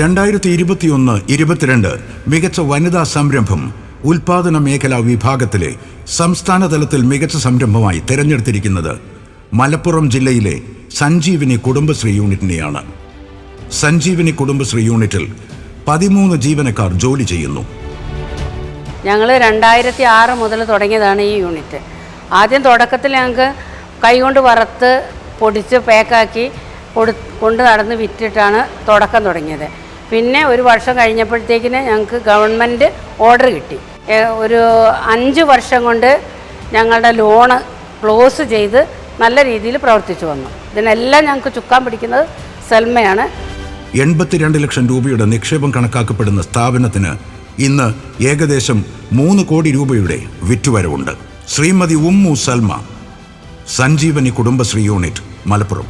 രണ്ടായിരത്തി ഇരുപത്തിയൊന്ന് ഇരുപത്തിരണ്ട് മികച്ച വനിതാ സംരംഭം ഉൽപാദന മേഖലാ വിഭാഗത്തിലെ സംസ്ഥാന തലത്തിൽ മികച്ച സംരംഭമായി തിരഞ്ഞെടുത്തിരിക്കുന്നത് മലപ്പുറം ജില്ലയിലെ സഞ്ജീവിനി കുടുംബശ്രീ യൂണിറ്റിനെയാണ്. സഞ്ജീവിനി കുടുംബശ്രീ യൂണിറ്റിൽ പതിമൂന്ന് ജീവനക്കാർ ജോലി ചെയ്യുന്നു. ഞങ്ങൾ രണ്ടായിരത്തി ആറ് മുതൽ തുടങ്ങിയതാണ് ഈ യൂണിറ്റ്. ആദ്യം തുടക്കത്തിൽ ഞങ്ങൾക്ക് കൈകൊണ്ട് വറുത്ത് പൊടിച്ച് പാക്കാക്കി കൊടു കൊണ്ട് നടന്ന് വിറ്റിട്ടാണ് തുടക്കം തുടങ്ങിയത്. പിന്നെ ഒരു വർഷം കഴിഞ്ഞപ്പോഴത്തേക്കിന് ഞങ്ങൾക്ക് ഗവൺമെന്റ് ഓർഡർ കിട്ടി. ഒരു അഞ്ച് വർഷം കൊണ്ട് ഞങ്ങളുടെ ലോണ് ക്ലോസ് ചെയ്ത് നല്ല രീതിയിൽ പ്രവർത്തിച്ചു വന്നു. ഇതിനെല്ലാം ഞങ്ങൾക്ക് ചുക്കാൻ പിടിക്കുന്നത് സെൽമയാണ്. എൺപത്തിരണ്ട് ലക്ഷം രൂപയുടെ നിക്ഷേപം കണക്കാക്കപ്പെടുന്ന സ്ഥാപനത്തിന് ഇന്ന് ഏകദേശം മൂന്ന് കോടി രൂപയുടെ വിറ്റുവരവുണ്ട്. ശ്രീമതി ഉമ്മു സൽമ സഞ്ജീവനി കുടുംബശ്രീ യൂണിറ്റ് മലപ്പുറം.